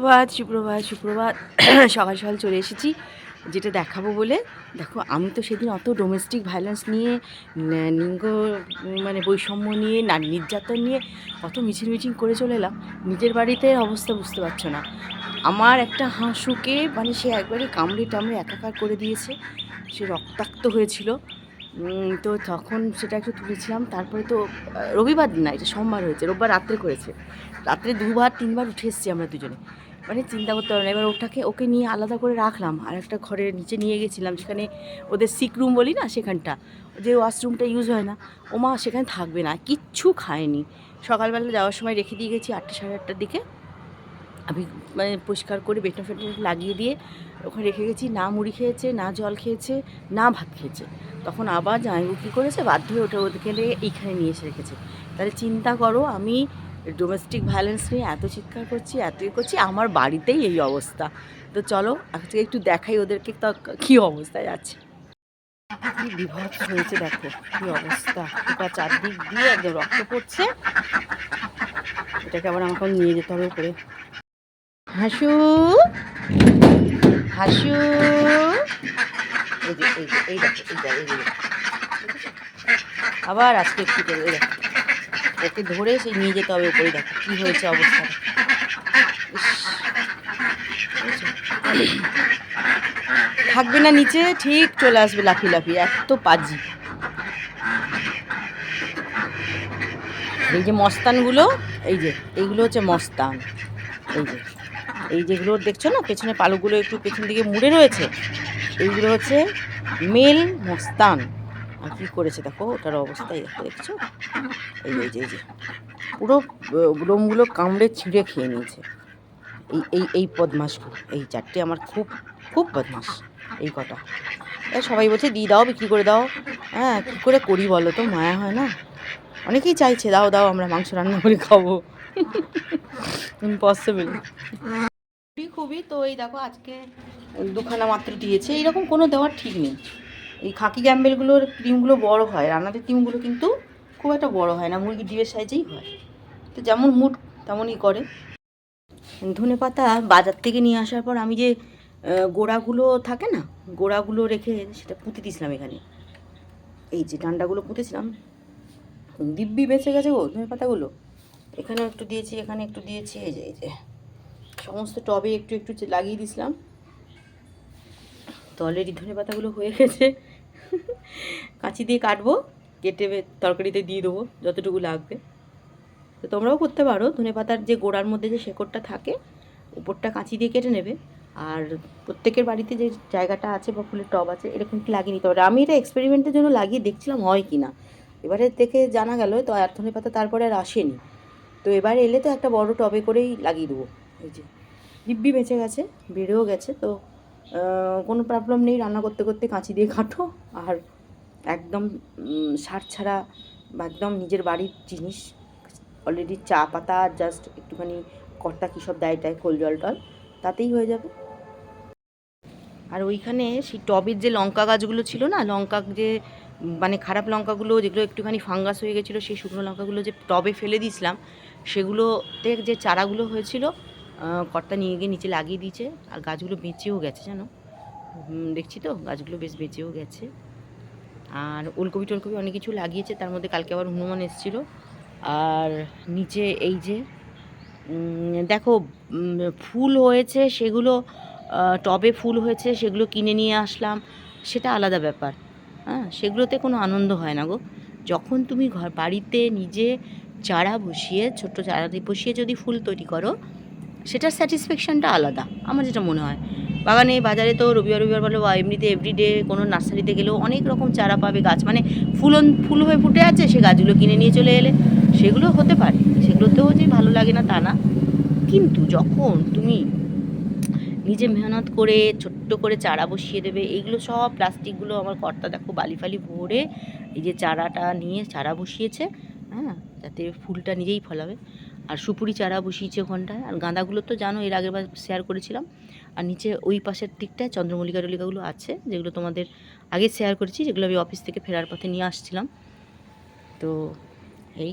সুপ্রভাত সুপ্রভাত সুপ্রভাত সকাল সকাল চলে এসেছি, যেটা দেখাবো বলে। দেখো, আমি তো সেদিন অত ডোমেস্টিক ভায়োলেন্স নিয়ে লিঙ্গ মানে বৈষম্য নিয়ে নারী নির্যাতন নিয়ে কত মিছিল মিটিং করে চলে এলাম। নিজের বাড়িতে অবস্থা বুঝতে পারছ না। আমার একটা হাঁসুকে মানে সে একবারে কামড়ে টামড়ে একাকার করে দিয়েছে। সে রক্তাক্ত হয়েছিল। তো তখন সেটা একটু তুলেছিলাম। তারপরে তো রবিবার দিন না, এটা সোমবার হয়েছে, রোববার রাত্রে করেছে। রাত্রে দুবার, তিনবার উঠে এসেছি আমরা দুজনে। মানে চিন্তা করতে পারো না। এবার ওটাকে, ওকে নিয়ে আলাদা করে রাখলাম। আর একটা ঘরের নিচে নিয়ে গেছিলাম, সেখানে ওদের সিক রুম বলি না সেখানটা, যে ওয়াশরুমটা ইউজ হয় না। ও মা সেখানে থাকবে না, কিচ্ছু খায়নি। সকালবেলা যাওয়ার সময় রেখে দিয়ে গেছি আটটা সাড়ে আটটার দিকে। আমি মানে পরিষ্কার করে বেটন ফেটন লাগিয়ে দিয়ে ওখানে রেখে গেছি। না মুড়ি খেয়েছে, না জল খেয়েছে, না ভাত খেয়েছে। তখন আবার জামাইবু কী করেছে, বাধ্য হয়ে ওটা ওদেরকে এইখানে নিয়ে এসে রেখেছে। তাহলে চিন্তা করো, আমি ডোমেস্টিক ভায়োলেন্স নিয়ে এত চিৎকার করছি, এত ইয়ে করছি, আমার বাড়িতেই এই অবস্থা। তো চলো আজকে একটু দেখাই ওদেরকে তা কী অবস্থায় আছে। কি বিভৎস হয়েছে দেখো, কি অবস্থা। এটা চারদিক দিয়ে একদম রক্ত পড়ছে। এটাকে আবার আমাকে নিয়ে যেতে হবে উপরে। হাসু? হাসু? এই যে এই যে, এই দেখো এই দেখো আবার আজকে একটু করে, এই দেখো। ওকে ধরে সেই নিয়ে যেতে হবে উপরে, দেখো কী হয়েছে অবস্থা। থাকবে না নিচে, ঠিক চলে আসবে লাফি লাফি, এত পাজি। এই যে মস্তানগুলো, এই যে, এইগুলো হচ্ছে মস্তান। এই যে, এই যেগুলো দেখছ না, পেছনে পালকগুলো একটু পেছন দিকে মুড়ে রয়েছে, এইগুলো হচ্ছে মেল মস্তান। আর কী করেছে দেখো ওটার অবস্থাই দেখো দেখছ? এই যে, এই যে পুরো আহ, লোমগুলো কামড়ে ছিঁড়ে খেয়ে নিয়েছে। এই এই এই বদমাসগুলো এই চারটে আমার খুব খুব বদমাস এই কটা। সবাই বলছে দিয়ে দাও বিক্রি করে দাও। হ্যাঁ কী করে করি বলো তো মায়া হয় না? অনেকেই চাইছে দাও দাও আমরা মাংস রান্না করে খাব। ইম্পসিবল খুবই তো এই দেখো আজকে দুখানা মাত্র দিয়েছে। এইরকম কোনো দেওয়ার ঠিক নেই। এই খাকি গ্যাম্বেলগুলোর ক্রিমগুলো বড় হয় রান্নাদের ক্রিমগুলো কিন্তু খুব একটা বড় হয় না, মুরগির ডিমের সাইজেই হয়। তো যেমন মুড, তেমনই করে। ধনে পাতা বাজার থেকে নিয়ে আসার পর আমি যে গোড়াগুলো থাকে না, গোড়াগুলো রেখে সেটা পুঁতে দিয়েছিলাম এখানে। এই যে ডান্ডাগুলো পুঁতেছিলাম দিব্যি বেঁচে গেছে গো ধনে পাতাগুলো। এখানে একটু দিয়েছি, এখানে একটু দিয়েছি, এই যে এই যে। সমস্ত টবে একটু একটু লাগিয়ে দিয়েছিলাম। তো অলরেডি ধনে পাতাগুলো হয়ে গেছে। কাঁচি দিয়ে কাটবো, কেটে তরকারিতে দিয়ে দেবো, যতটুকু লাগবে। তো তোমরাও করতে পারো, ধনে পাতার যে গোড়ার মধ্যে যে শেকড়টা থাকে, উপরটা কাঁচি দিয়ে কেটে নেবে। আর প্রত্যেকের বাড়িতে যে জায়গাটা আছে বা ফুলের টব আছে, এরকম কি লাগিয়ে নিতে পারে। আমি এটা এক্সপেরিমেন্টের জন্য লাগিয়ে দেখছিলাম হয় কি না এবারে দেখে জানা গেল, তো আর ধনে পাতা তারপরে আর আসেনি। তো এবার এলে তো একটা বড় টবে করেই লাগিয়ে দেবো। এই যে, দিব্যি বেঁচে গেছে, বেড়েও গেছে, তো কোনো প্রবলেম নেই, রান্না করতে করতে কাঁচি দিয়ে কাটো। আর একদম সার ছাড়া বা একদম নিজের বাড়ির জিনিস অলরেডি চা পাতা জাস্ট একটুখানি কর্তা কী সব দেয় টায় খোল জল টল, তাতেই হয়ে যাবে। আর ওইখানে সেই টবের যে লঙ্কা গাছগুলো ছিল না, লঙ্কা যে মানে খারাপ লঙ্কাগুলো, যেগুলো একটুখানি ফাঙ্গাস হয়ে গেছিল, সেই শুকনো লঙ্কাগুলো যে টবে ফেলে দিয়েছিলাম, সেগুলোতে যে চারাগুলো হয়েছিল কর্তা নিয়ে গিয়ে নিচে লাগিয়ে দিয়েছে। আর গাছগুলো বেঁচেও গেছে, জানো? দেখছি তো? গাছগুলো বেশ বেঁচেও গেছে। আর ওলকপি টলকপি অনেক কিছু লাগিয়েছে। তার মধ্যে কালকে আবার হনুমান এসেছিল। আর নিচে এই যে দেখো ফুল হয়েছে সেগুলো টবে ফুল হয়েছে সেগুলো কিনে নিয়ে আসলাম। সেটা আলাদা ব্যাপার। হ্যাঁ সেগুলোতে কোনো আনন্দ হয় না গো। যখন তুমি ঘর, বাড়িতে নিজে চারা বসিয়ে, ছোট্ট চারা দিয়ে বসিয়ে যদি ফুল তৈরি করো সেটার স্যাটিসফ্যাকশানটা আলাদা। আমার যেটা মনে হয়। বাগানে, বাজারে তো রবিবার রবিবার বলো বা এমনিতে এভরিডে কোনো নার্সারিতে গেলেও অনেক রকম চারা পাবে গাছ। মানে ফুল ফুল হয়ে ফুটে আছে, সে গাছগুলো কিনে নিয়ে চলে এলে। সেগুলো হতে পারে। সেগুলোতেও যে ভালো লাগে না তা না। কিন্তু যখন তুমি নিজে মেহনত করে, ছোট্ট করে চারা বসিয়ে দেবে, এইগুলো সব প্লাস্টিকগুলো আমার কর্তা দেখো বালি ফালি ভরে এই যে চারাটা নিয়ে, চারা বসিয়েছে হ্যাঁ? যাতে ফুলটা নিজেই ফলাবে। আর সুপুরি চারা বসিয়েছে ওখানটায় আর গাঁদাগুলো তো জানো, এর আগেরবার শেয়ার করেছিলাম। আর নিচে ওই পাশের দিকটায় চন্দ্রমল্লিকা টলিকাগুলো আছে, যেগুলো তোমাদের আগে শেয়ার করেছি, যেগুলো আমি অফিস থেকে ফেরার পথে নিয়ে আসছিলাম। তো এই